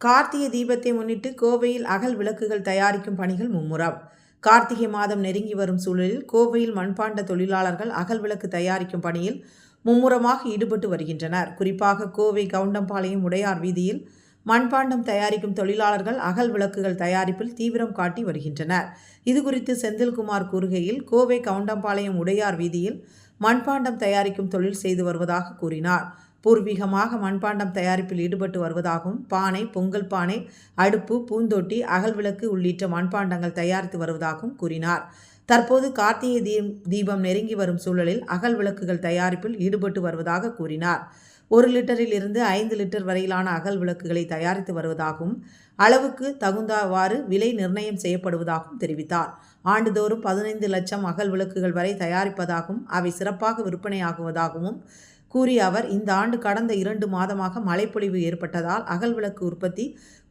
கார்த்திகை தீபத்தை முன்னிட்டு கோவையில் அகல் விளக்குகள் தயாரிக்கும் பணிகள் மும்முரம். கார்த்திகை மாதம் நெருங்கி வரும் சூழலில் கோவையில் மண்பாண்ட தொழிலாளர்கள் அகல் விளக்கு தயாரிக்கும் பணியில் மும்முரமாக ஈடுபட்டு வருகின்றனர். குறிப்பாக கோவை கவுண்டம்பாளையம் உடையார் வீதியில் மண்பாண்டம் தயாரிக்கும் தொழிலாளர்கள் அகல் விளக்குகள் தயாரிப்பில் தீவிரம் காட்டி வருகின்றனர். இதுகுறித்து செந்தில்குமார் கூறுகையில் கோவை கவுண்டம்பாளையம் உடையார் வீதியில் மண்பாண்டம் தயாரிக்கும் தொழில் செய்து வருவதாக கூறினார். பூர்வீகமாக மண்பாண்டம் தயாரிப்பில் ஈடுபட்டு வருவதாகவும் பானை பொங்கல் பானை அடுப்பு பூந்தொட்டி அகல் விளக்கு உள்ளிட்ட மண்பாண்டங்கள் தயாரித்து வருவதாகவும் கூறினார். தற்போது கார்த்திகை தீ தீபம் நெருங்கி வரும் சூழலில் அகல் விளக்குகள் தயாரிப்பில் ஈடுபட்டு வருவதாக கூறினார். ஒரு லிட்டரில் இருந்து ஐந்து லிட்டர் வரையிலான அகல் விளக்குகளை தயாரித்து வருவதாகவும் அளவுக்கு தகுந்தவாறு விலை நிர்ணயம் செய்யப்படுவதாகவும் தெரிவித்தார். ஆண்டுதோறும் பதினைந்து லட்சம் அகல் விளக்குகள் வரை தயாரிப்பதாகவும் அவை சிறப்பாக விற்பனையாகுவதாகவும் கூறிய அவர் இந்த ஆண்டு கடந்த இரண்டு மாதமாக மழைப்பொழிவு ஏற்பட்டதால் அகல் விளக்கு உற்பத்தி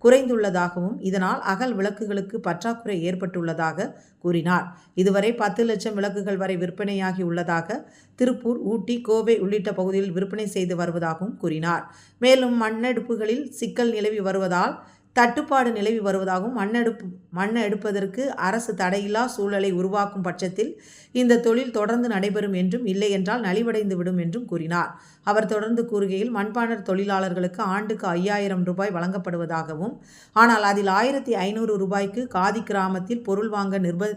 குறைந்துள்ளதாகவும் இதனால் அகல் விளக்குகளுக்கு பற்றாக்குறை ஏற்பட்டுள்ளதாக கூறினார். இதுவரை பத்து லட்சம் விளக்குகள் வரை விற்பனையாகி உள்ளதாக திருப்பூர் ஊட்டி கோவை உள்ளிட்ட பகுதியில் விற்பனை செய்து வருவதாகவும் கூறினார். மேலும் மண்ணெடுப்புகளில் சிக்கல் நிலவி வருவதால் தட்டுப்பாடு நிலவி வருவதாகவும் மண்ணெடுப்பு மண்ணை எடுப்பதற்கு அரசு தடையில்லா சூழலை உருவாக்கும் பட்சத்தில் இந்த தொழில் தொடர்ந்து நடைபெறும் என்றும் இல்லை என்றால் நலிவடைந்து விடும் என்றும் கூறினார். அவர் தொடர்ந்து கூறுகையில் மண்பாண்டர் தொழிலாளர்களுக்கு ஆண்டுக்கு ஐயாயிரம் ரூபாய் வழங்கப்படுவதாகவும் ஆனால் அதில் ஆயிரத்தி ஐநூறு ரூபாய்க்கு காதி கிராமத்தில் பொருள் வாங்க நிர்ப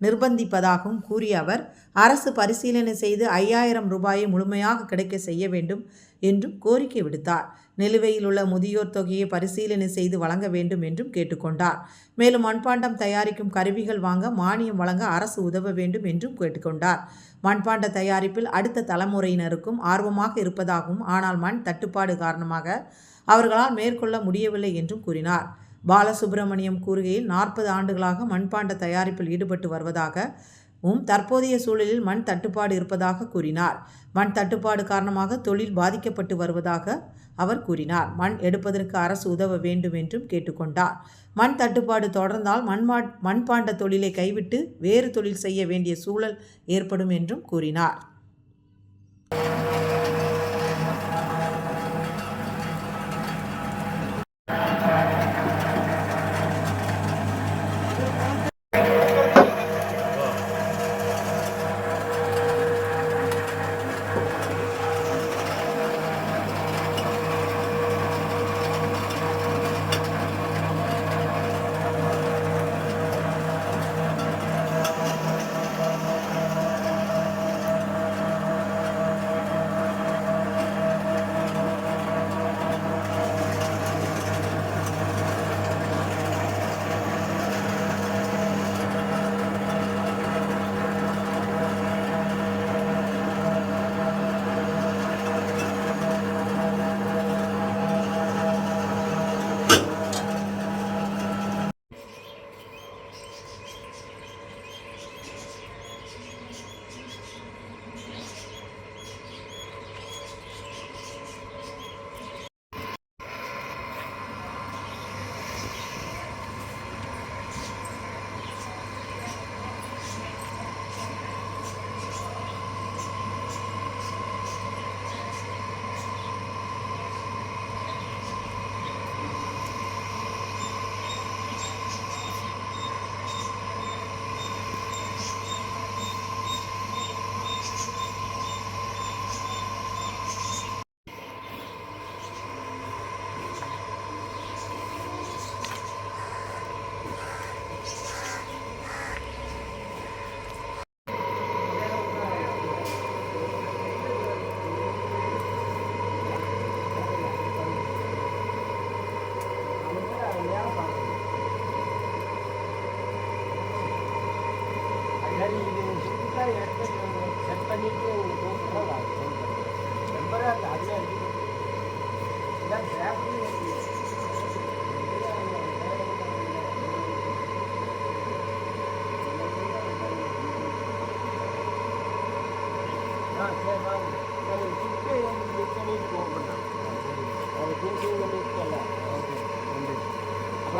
நிர்பந்திப்பதாகவும் கூறிய அவர் அரசு பரிசீலனை செய்து ஐயாயிரம் ரூபாயை முழுமையாக கிடைக்க செய்ய வேண்டும் என்றும் கோரிக்கை விடுத்தார். நிலுவையில் உள்ள முதியோர் தொகையை பரிசீலனை செய்து வழங்க வேண்டும் என்றும் கேட்டுக்கொண்டார். மேலும் மண்பாண்டம் தயாரிக்கும் கருவிகள் வாங்க மானியம் வழங்க அரசு உதவ வேண்டும் என்றும் கேட்டுக்கொண்டார். மண்பாண்ட தயாரிப்பில் அடுத்த தலைமுறையினருக்கும் ஆர்வமாக இருப்பதாகவும் ஆனால் மண் தட்டுப்பாடு காரணமாக அவர்களால் மேற்கொள்ள முடியவில்லை என்றும் கூறினார். பாலசுப்பிரமணியம் கூறுகையில் நாற்பது ஆண்டுகளாக மண்பாண்ட தயாரிப்பில் ஈடுபட்டு வருவதாகவும் தற்போதைய சூழலில் மண் தட்டுப்பாடு இருப்பதாக கூறினார். மண் தட்டுப்பாடு காரணமாக தொழில் பாதிக்கப்பட்டு வருவதாக அவர் கூறினார். மண் எடுப்பதற்கு அரசு உதவ வேண்டும் என்றும் கேட்டுக்கொண்டார். மண் தட்டுப்பாடு தொடர்ந்தால் மண்மா மண்பாண்ட தொழிலை கைவிட்டு வேறு தொழில் செய்ய வேண்டிய சூழல் ஏற்படும் என்றும் கூறினார்.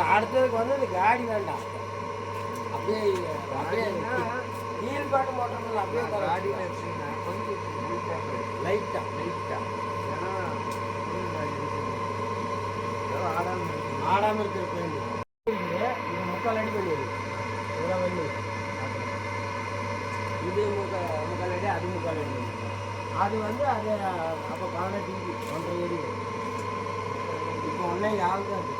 அடுத்ததுக்கு வந்து இந்த காடி வேண்டாம் அப்படியே அப்படியே நீல் பாட்டு மோட்டர் அப்படியே காடி கொஞ்சம் லைட்டா லைட்டா ஏன்னா ஆடாமல் ஆடாமல் இருக்கிற இது முக்கால் அடி பண்ணி இதெல்லாம் வந்து இது முக்கால் முக்கால் அடி அது முக்கால் அடி. அது வந்து அது அப்போ பதினெட்டு இன்ச்சு ஒன்றரை அடி. இப்போ ஒன்றே ஆகுது அது.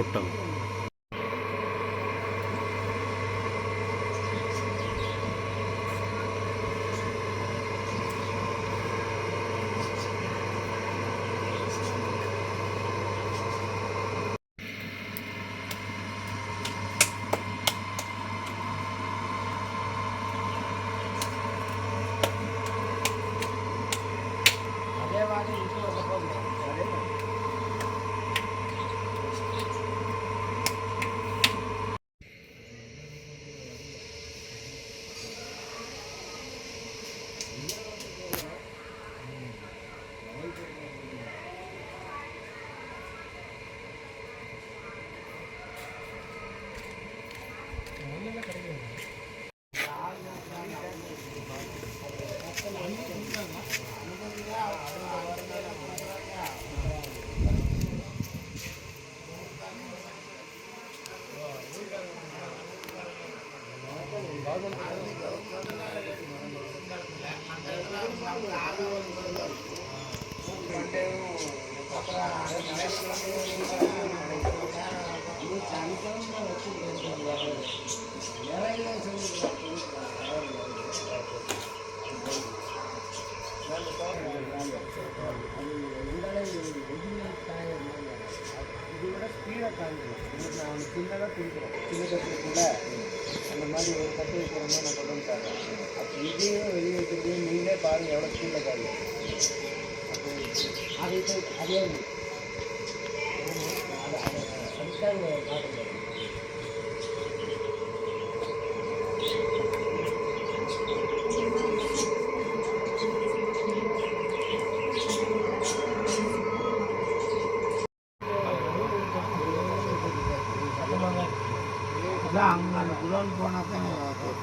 ಕೊಟ್ಟನು அவனுக்கு சின்ன கட்டு இருக்குல்ல அந்த மாதிரி ஒரு கட்டு வைக்கிற மாதிரி நான் கொண்டு வந்து அப்போ இதையும் வெளியே வைக்கிறதையும் நீங்களே பாருங்கள் எவ்வளோ கீழே பாருங்கள் அப்போ அது அதே அதுக்காக காட்டுங்க அதான் அங்கே அந்த குடோன் போனால் தான்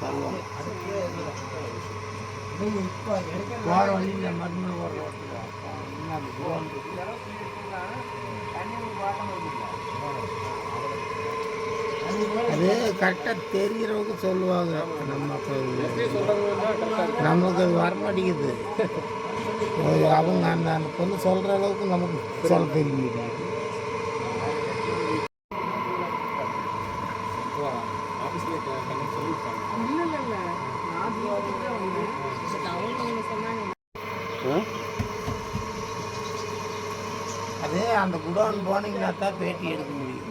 தருவாங்க நீங்கள் இப்போ எடுக்க போகிற வழியில் மருந்து ஒரு அது கரெக்டாக தெரிகிறவங்க சொல்லுவாங்க. நம்ம நமக்கு வர மாட்டேங்குது அவங்க அந்த அந்த பொண்ணு சொல்கிற அளவுக்கு நமக்கு சொல்ல தெரிய மாட்டேங்குது அது அந்த குடோன் போனீங்கன்னா தான் பேட்டி எடுக்க முடியும்.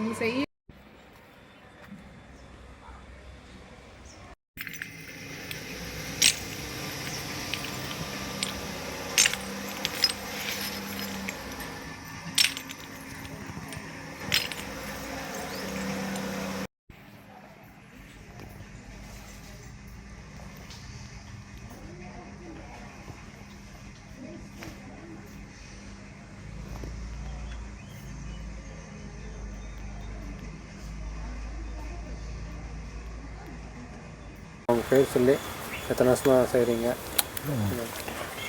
அவங்க பேர் சொல்லி எத்தனை வருஷமாக செய்கிறீங்க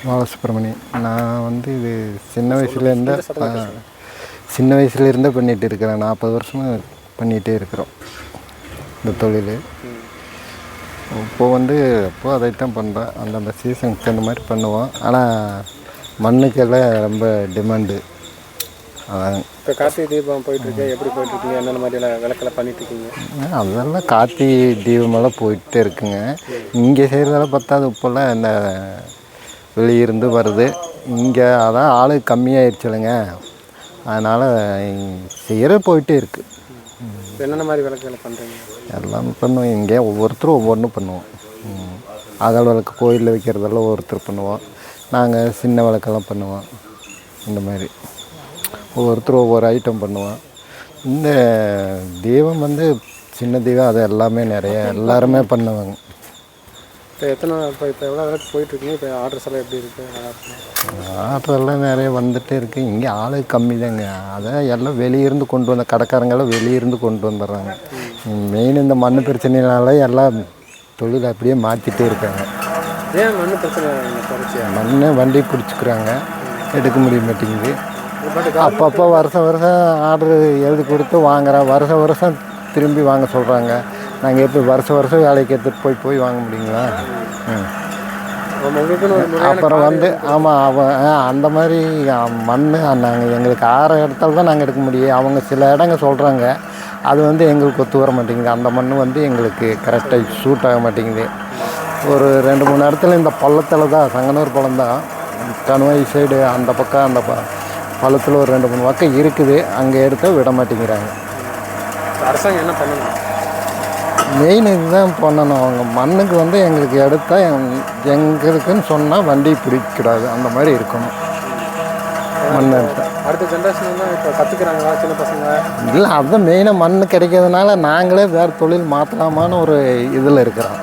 பாலசுப்ரமணியன் நான் வந்து இது சின்ன வயசுலேருந்தே சின்ன வயசுலேருந்தே பண்ணிகிட்டு இருக்கிறேன். நாற்பது வருஷமாக பண்ணிகிட்டே இருக்கிறோம். இந்த தொழில். இப்போ வந்து இப்போ அதைத்தான் பண்ணுறேன் அந்தந்த சீசனுக்கு அந்த மாதிரி பண்ணுவோம். ஆனால் மண்ணுக்கெல்லாம் ரொம்ப டிமாண்டு இப்போ கார்த்திகை தீபம் போயிட்டுருக்கு. எப்படி போயிட்டுருக்கீங்க? என்னென்ன மாதிரியெல்லாம் விளக்கெல்லாம் பண்ணிட்டு இருக்கீங்க அதெல்லாம் கார்த்திகை தீபமெல்லாம் போயிட்டே இருக்குங்க. இங்கே செய்கிறதெல்லாம் பத்தாது இப்போல்லாம் இந்த வெளியிருந்து வருது. இங்கே அதான் ஆளு கம்மியாயிருச்சுலங்க. அதனால் செய்கிற போயிட்டே இருக்குது என்னென்ன மாதிரி விளக்குகளை பண்ணுறீங்க எல்லாம் பண்ணுவோம். இங்கே ஒவ்வொருத்தரும் ஒவ்வொன்றும் பண்ணுவோம். அகல் விளக்கு கோயிலில் வைக்கிறதெல்லாம் ஒவ்வொருத்தர் பண்ணுவோம். நாங்கள் சின்ன விளக்கெல்லாம் பண்ணுவோம். இந்த மாதிரி. ஒவ்வொருத்தரும் ஒவ்வொரு ஐட்டம் பண்ணுவோம் இந்த தீபம் வந்து சின்ன தீபம் அது எல்லாமே நிறைய எல்லாருமே பண்ணுவாங்க. இப்போ எத்தனை இப்போ இப்போ எவ்வளோ விளக்கு போயிட்டுருக்கீங்க இப்போ ஆர்டர்ஸ் எல்லாம் எப்படி இருக்குது? ஆர்டர்லாம் நிறைய வந்துட்டே இருக்குது இங்கே ஆளு கம்மி தாங்க. அதை எல்லாம் வெளியிருந்து கொண்டு வந்த கடைக்காரங்கெல்லாம் வெளியிருந்து கொண்டு வந்துடுறாங்க. மெயின் இந்த மண் பிரச்சனைனால எல்லாம் தொழில் அப்படியே மாற்றிட்டே இருக்காங்க. ஏன் மண் பிரச்சனை மண்ணை வண்டி பிடிச்சிக்கிறாங்க. எடுக்க முடிய மாட்டேங்குது. அப்பப்போ வருஷம் வருஷம் ஆர்டர் எழுதி கொடுத்து வாங்குறோம் வருஷம் வருஷம் திரும்பி வாங்க சொல்கிறாங்க நாங்கள் எப்படி வருஷம் வருஷம் வேலைக்கு எடுத்துகிட்டு போய் போய் வாங்க முடியுங்களா? அப்புறம் வந்து ஆமாம் அவன் அந்த மாதிரி மண் நாங்கள் எங்களுக்கு ஆற இடத்துல தான் நாங்கள் எடுக்க முடியும். அவங்க சில இடங்க சொல்கிறாங்க அது வந்து எங்களுக்கு ஒத்து வர மாட்டேங்குது. அந்த மண் வந்து எங்களுக்கு கரெக்டாக சூட் ஆக மாட்டேங்குது. ஒரு ரெண்டு மூணு இடத்துல இந்த பள்ளத்தில் தான் சங்கனூர் பள்ளம் தான். கணுவாய் சைடு அந்த பக்கம் அந்த ப பள்ளத்தில் ஒரு ரெண்டு மூணு பக்கம் இருக்குது. அங்கே எடுத்தால் விட மாட்டேங்கிறாங்க. அரசாங்கம் என்ன பண்ணணும் மெயின் இதுதான் பண்ணணும். அவங்க மண்ணுக்கு வந்து எங்களுக்கு எடுத்தால் எங்களுக்குன்னு சொன்னால் வண்டி பிடிக்கூடாது அந்த மாதிரி இருக்கணும். மண் எடுத்தால் அடுத்த ஜென்ரேஷன் தான் இப்போ கற்றுக்குறாங்களா சின்ன பசங்க? இல்லை அதுதான் மெயினாக மண் கிடைக்கிறதுனால நாங்களே வேறு தொழில் மாற்றலாமான்னு ஒரு இதில் இருக்கிறோம்.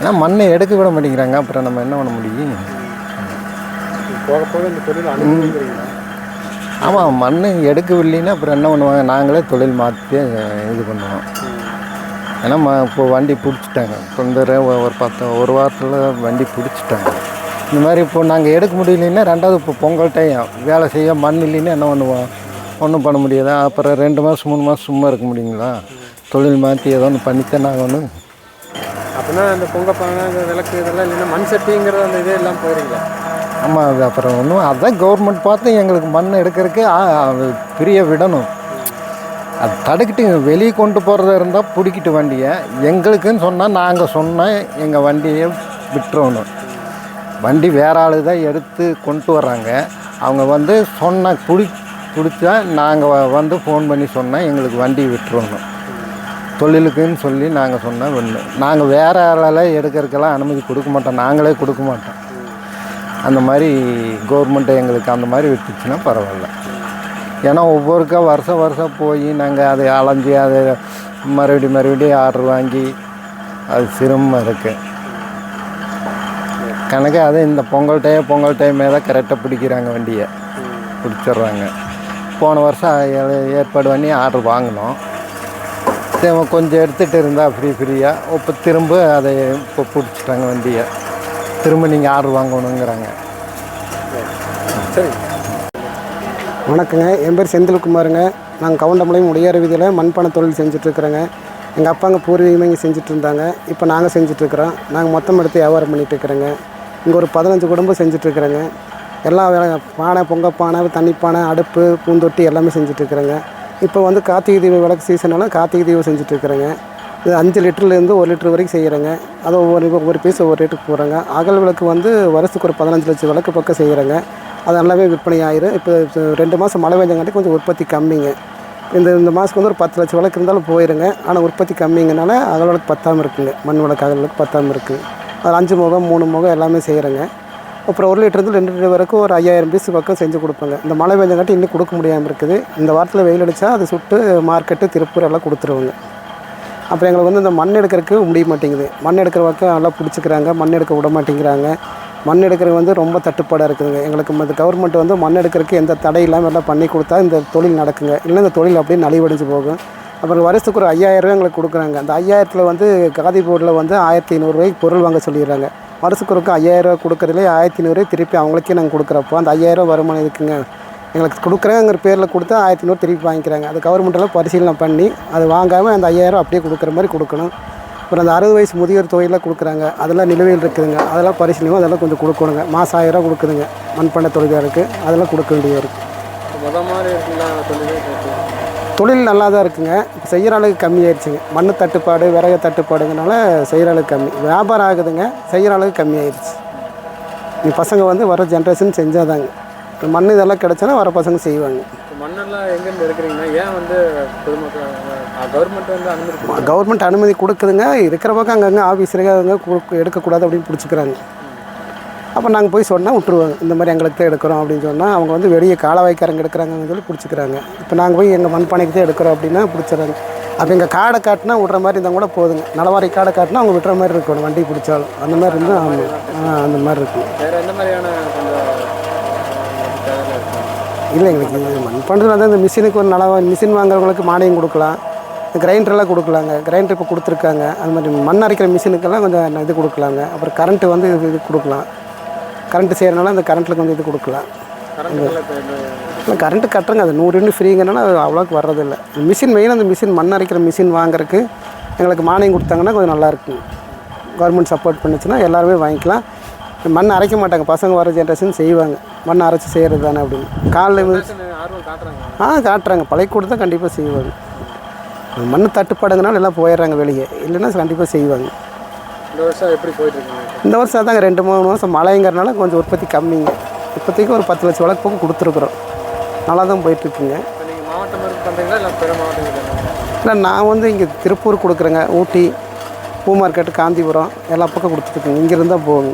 ஏன்னா மண்ணை எடுக்க விட மாட்டேங்கிறாங்க. அப்புறம் நம்ம என்ன பண்ண முடியும்? போக போக இந்த தொழில் அனுபவிக்கிறீங்களா? ஆமாம் மண் எடுக்கவில்லைன்னா அப்புறம் என்ன பண்ணுவாங்க? நாங்களே தொழில் மாற்றி இது பண்ணுவோம். ஏன்னா ம இப்போ வண்டி பிடிச்சிட்டாங்க. தொந்தர ஒரு பத்து ஒரு வாரத்தில் வண்டி பிடிச்சிட்டாங்க. இந்த மாதிரி இப்போ நாங்கள் எடுக்க முடியலன்னா ரெண்டாவது இப்போ பொங்கல் டைம் வேலை செய்ய மண் இல்லைன்னா என்ன பண்ணுவோம்? ஒன்றும் பண்ண முடியாதா? அப்புறம் ரெண்டு மாதம் மூணு மாதம் சும்மா இருக்க முடியுங்களா? தொழில் மாற்றி ஏதோ ஒன்று பண்ணித்தான் நாங்கள் ஒன்று அப்படின்னா அந்த பொங்கல் பானை விளக்கு இதெல்லாம் இல்லைன்னா மண் சட்டிங்கிறது அந்த இதே எல்லாம் போயிடுங்களா ஆமாம் அது அப்புறம் ஒன்றும் அதுதான் கவர்மெண்ட் பார்த்து எங்களுக்கு மண் எடுக்கிறதுக்கு பிரிய விடணும். அது தடுக்கிட்டு வெளியே கொண்டு போகிறதா இருந்தால் பிடிக்கிட்டு வண்டியை. எங்களுக்குன்னு சொன்னால் நாங்கள் சொன்னால் எங்கள் வண்டியை விட்டுறணும். வண்டி வேற ஆள் தான் எடுத்து கொண்டு வர்றாங்க. அவங்க வந்து சொன்ன பிடி பிடிச்சா நாங்கள் வந்து ஃபோன் பண்ணி சொன்னால் எங்களுக்கு வண்டி விட்டுறணும். தொழிலுக்குன்னு சொல்லி நாங்கள் சொன்னால் ஒன்று நாங்கள் வேறு ஆளால் எடுக்கிறதுக்கெல்லாம் அனுமதி கொடுக்க மாட்டோம். நாங்களே கொடுக்க மாட்டோம். அந்த மாதிரி கவர்மெண்ட்டை எங்களுக்கு அந்த மாதிரி விட்டுச்சுன்னா பரவாயில்ல. ஏன்னா ஒவ்வொருக்கா வருஷம் வருஷம் போய் நாங்கள் அதை அலைஞ்சி அதை மறுபடியும் மறுபடியும் ஆர்டர் வாங்கி அது சிரமமாக இருக்குது கணக்கு அது இந்த பொங்கல் டைம் பொங்கல் டைமே தான் கரெக்டாக பிடிக்கிறாங்க வண்டியை. பிடிச்சிடுறாங்க. போன வருஷம் ஏ- ஏற்பாடு பண்ணி ஆர்டர் வாங்கினோம். சரி, கொஞ்சம் எடுத்துகிட்டு இருந்தால் ஃப்ரீ ஃப்ரீயாக இப்போ திரும்ப அதை இப்போ பிடிச்சிட்டாங்க வண்டியை. திரும்ப நீங்கள் ஆர்டர் வாங்கணுங்கிறாங்க. சரி. வணக்கங்க. என் பேர் செந்தில்குமாருங்க. நாங்கள் கவுண்டமலையும் உடையார் வீதியில் மண்பானை தொழில் செஞ்சுட்ருக்குறோங்க. எங்கள் அப்பாங்க பூர்வீகமாக இங்கே செஞ்சுட்டு இருந்தாங்க இப்போ நாங்கள் செஞ்சிட்ருக்குறோம். நாங்கள் மொத்தம் எடுத்து வியாபாரம் பண்ணிகிட்ருக்குறோங்க இங்கே ஒரு பதினஞ்சு குடும்பம் செஞ்சுட்ருக்குறோங்க. எல்லா வேலை பானை பொங்க பானை தண்ணி பானை அடுப்பு பூந்தொட்டி எல்லாமே செஞ்சுட்ருக்குறோங்க. இப்போ வந்து கார்த்திகை தீப விளக்கு சீசனெல்லாம் கார்த்திகை தீபம் செஞ்சுட்ருக்குறோங்க. இது அஞ்சு லிட்டர்லேருந்து ஒரு லிட்டர் வரைக்கும் செய்கிறேங்க அது ஒவ்வொரு ஒவ்வொரு பீஸ் ஒவ்வொரு ரேட்டுக்கு போகிறாங்க அகல் விளக்கு வந்து வருஷத்துக்கு ஒரு பதினஞ்சு லட்சம் விளக்கு பக்கம் செய்கிறேங்க அது நல்லாவே விற்பனை ஆயிரும். இப்போ ரெண்டு மாதம் மழை பெஞ்சங்காட்டி கொஞ்சம் உற்பத்தி கம்மிங்க. இந்த இந்த மாதத்துக்கு வந்து ஒரு பத்து லட்சம் விளக்கு இருந்தாலும் போயிருங்க. ஆனால் உற்பத்தி கம்மிங்கனால அகல் விளக்கு பத்தாமல் இருக்குங்க. மண் விளக்கு அகல் விளக்கு பத்தாமல் இருக்குது அது அஞ்சு முகம் மூணு முகம் எல்லாமே செய்கிறேங்க அப்புறம் ஒரு லிட்டருந்து ரெண்டு லிட்டர் வரைக்கும் ஒரு ஐயாயிரம் பீஸ் பக்கம் செஞ்சு கொடுப்பேங்க. இந்த மழை பெஞ்சங்காட்டி இன்னும் கொடுக்க முடியாமல் இருக்குது. இந்த வாரத்தில் வெயில் அடித்தா அது சுட்டு மார்க்கெட்டு திருப்பூர் எல்லாம் கொடுத்துருவோங்க. அப்புறம் எங்களுக்கு வந்து இந்த மண் எடுக்கிறதுக்கு முடிய மாட்டேங்குது. மண் எடுக்கிற பக்கம் நல்லா பிடிச்சிக்கிறாங்க. மண் எடுக்க விட மாட்டேங்கிறாங்க. மண் எடுக்கிறது வந்து ரொம்ப தட்டுப்பாடாக இருக்குதுங்க. எங்களுக்கு இந்த கவர்மெண்ட் வந்து மண் எடுக்கிறதுக்கு எந்த தடை இல்லாமல் எல்லாம் பண்ணி கொடுத்தா இந்த தொழில் நடக்குங்க. இல்லை இந்த தொழில் அப்படியே நலிவடைஞ்சு போகும். அப்புறம் வருஷத்துக்கு ஒரு ஐயாயிரரூவா எங்களுக்கு கொடுக்குறாங்க. அந்த ஐயாயிரத்தில் வந்து காதி போர்டில் வந்து ஆயிரத்தி ஐநூறுரூவாய்க்கு பொருள் வாங்க சொல்லிடுறாங்க. வருஷத்துக்கு ஒருக்க ஐயாயிரரூவா கொடுக்குறதுலே ஆயிரத்தி ஐநூறுரூவா திருப்பி அவங்களுக்கே நாங்கள் கொடுக்குறப்போ அந்த ஐயாயிரரூவா வருமானம் இருக்குங்க. எங்களுக்கு கொடுக்குறேங்கிற பேரில் கொடுத்து ஆயிரத்தி ஐநூறு திருப்பி வாங்கிக்கிறாங்க. அது கவர்மெண்ட்டெல்லாம் பரிசீலனை பண்ணி அது வாங்காமல் அந்த ஐயாயிரம் அப்படியே கொடுக்குற மாதிரி கொடுக்கணும். அப்புறம் அந்த அறுபது வயசு முதியோர் தொகையெல்லாம் கொடுக்குறாங்க. அதெல்லாம் நிலுவையில் இருக்குதுங்க. அதெல்லாம் பரிசீலனை அதெல்லாம் கொஞ்சம் கொடுக்கணுங்க. மாதம் ஆயிரரூவா கொடுக்குதுங்க. மண்பானை தொழிலாளருக்கு அதெல்லாம் கொடுக்க வேண்டியது இருக்குது மாதிரி தொழில் நல்லா தான் இருக்குங்க. இப்போ செய்கிற அளவுக்கு கம்மியாயிடுச்சுங்க மண் தட்டுப்பாடு விறகு தட்டுப்பாடுங்கனால செய்கிற அளவுக்கு கம்மி. வியாபாரம் ஆகுதுங்க. செய்கிற அளவுக்கு கம்மியாயிருச்சு நீ பசங்க வந்து வர ஜென்ரேஷன் செஞ்சாதாங்க. மண் இதெல்லாம் கிடச்சனா வர பசங்க செய்வாங்க. மண்ணெல்லாம் எங்கேருந்து எடுக்கிறீங்கன்னா ஏன் வந்து பொதுமக்கள் கவர்மெண்ட் வந்து அனுமதி? கவர்மெண்ட் அனுமதி கொடுக்குதுங்க. இருக்கிற பக்கம் அங்கங்கே ஆஃபீஸருங்க அவங்க கு- எடுக்கக்கூடாது அப்படின்னு பிடிச்சிக்கிறாங்க. அப்போ நாங்கள் போய் சொன்னால் விட்ருவாங்க இந்த மாதிரி எங்களுக்கு தான் எடுக்கிறோம் அப்படின்னு சொன்னால் அவங்க வந்து வெளியே காலவாய்க்காரங்க எடுக்கிறாங்கன்னு சொல்லி பிடிச்சிக்கிறாங்க. இப்போ நாங்கள் போய் எங்கள் மண்பானைக்கு தான் எடுக்கிறோம் அப்படின்னா பிடிச்சிடுறாங்க. அப்போ எங்கள் காடை காட்டினா விட்ற மாதிரி இருந்தால் கூட போதுங்க. நலவாரி காடை காட்டினா அவங்க விட்டுற மாதிரி இருக்கணும். வண்டி பிடிச்சாலும். அந்த மாதிரி இருந்தால் அந்த மாதிரி இருக்கும் வேற எந்த மாதிரியான கொஞ்சம் அஹ், தேவைகள் இருக்கு இல்லை எங்களுக்கு இது மண்பாண்டத்தில் வந்து இந்த மிஷினுக்கு ஒரு நல மிஷின் வாங்குறவங்களுக்கு மானியம் கொடுக்கலாம். கிரைண்டர்லாம் கொடுக்கலாங்க. கிரைண்டர் இப்போ கொடுத்துருக்காங்க. அது மாதிரி மண் அரைக்கிற மிஷினுக்கெல்லாம் கொஞ்சம் இது கொடுக்கலாங்க. அப்புறம் கரண்ட்டு வந்து இது இது கொடுக்கலாம். கரண்ட்டு செய்கிறனால அந்த கரண்ட்டில் கொஞ்சம் இது கொடுக்கலாம். இல்லை கரண்ட்டு கட்டுறங்க. அது நூறு யூனிட் ஃப்ரீங்கிறனால அது அவ்வளோக்கு வர்றதில்லை. மிஷின் மெயின் அந்த மிஷின் மண் அரைக்கிற மிஷின் வாங்குறதுக்கு எங்களுக்கு மானியம் கொடுத்தாங்கன்னா கொஞ்சம் நல்லா இருக்கும் கவர்மெண்ட் சப்போர்ட் பண்ணுச்சுன்னா எல்லாருமே வாங்கிக்கலாம். மண் அரைக்க மாட்டாங்க. பசங்க வர ஜென்ரேஷன் செய்வாங்க. மண் அரைச்சி செய்கிறது தானே அப்படின்னு. காலையில் ஆ காட்டுறாங்க. பழைக்கூட தான் கண்டிப்பாக செய்வாங்க. மண் தட்டுப்பாடுங்கனால எல்லாம் போயிடுறாங்க வெளியே. இல்லைன்னா கண்டிப்பாக செய்வாங்க. இந்த வருஷம் எப்படி போயிட்டு இருக்கீங்க இந்த வருஷம் தாங்க ரெண்டு மூணு வருஷம் மழைங்கிறனால கொஞ்சம் உற்பத்தி கம்மிங்க. இப்போதைக்கு ஒரு பத்து லட்சம் வழக்கு பக்கம் கொடுத்துருக்குறோம். நல்லா தான் போயிட்டுருக்குங்க இல்லை நான் வந்து இங்கே திருப்பூர் கொடுக்குறேங்க. ஊட்டி பூ மார்க்கெட்டு காந்திபுரம் எல்லா பக்கம் கொடுத்துருக்குங்க இங்கேருந்து தான் போகுங்க.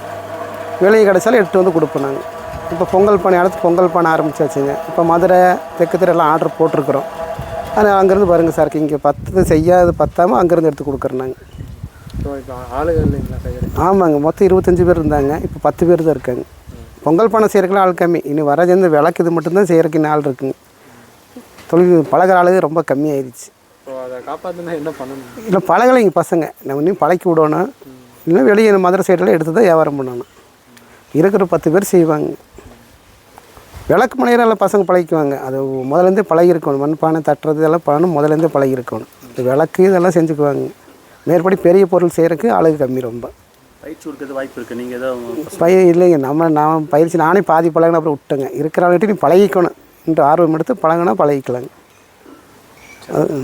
வெளியே கிடச்சாலும் எடுத்து வந்து கொடுப்போம் நாங்கள் இப்போ பொங்கல் பானை அடுத்து பொங்கல் பானை ஆரம்பிச்சாச்சுங்க. இப்போ மதுரை தெற்கு தெரு எல்லாம் ஆர்டர் போட்டிருக்குறோம். ஆனால் அங்கேருந்து பாருங்கள் சார் இங்கே பத்து செய்யாது பத்தாமல் அங்கேருந்து எடுத்து கொடுக்குறோம் நாங்கள் ஆமாங்க மொத்தம் இருபத்தஞ்சி பேர் இருந்தாங்க. இப்போ பத்து பேர் தான் இருக்காங்க. பொங்கல் பானை செய்கிறதுக்குலாம் ஆள் கம்மி. இனி வர சேர்ந்து விளக்கு இது மட்டும்தான் செய்கிறதுக்கு இன்னும் ஆள் இருக்குங்க. தொழில் பழகிற ஆளு ரொம்ப கம்மியாயிருச்சு. இப்போ அதை காப்பாற்றினா என்ன பண்ணணும்? இல்லை பழகலைங்க பசங்க. நம்ம இன்னும் பழக்கி விடணும். இல்லை வெளியே மதுரை சைடெல்லாம் எடுத்து தான் வியாபாரம் பண்ணணும். இருக்கிற பத்து பேர் செய்வாங்க. விளக்கு மலையிறால பசங்க பழகிக்குவாங்க. அது முதலேருந்தே பழகிருக்கணும் மண்பானை தட்டுறது இதெல்லாம் பண்ணணும். முதலேருந்தே பழகிருக்கணும் இந்த விளக்கு இதெல்லாம் செஞ்சுக்குவாங்க. மேற்படி பெரிய பொருள் செய்கிறதுக்கு ஆளுங்க கம்மி ரொம்ப. பயிற்சி கொடுக்கறது வாய்ப்பு இருக்குது நீங்கள் ஏதோ பயிர் இல்லைங்க. நம்ம நான் பயிற்சி நானே பாதி பழகின அப்புறம் விட்டேங்க இருக்கிற நீ பழகிக்கணும். என்று ஆர்வம் எடுத்து பழகினா பழகிக்கலாங்க. அது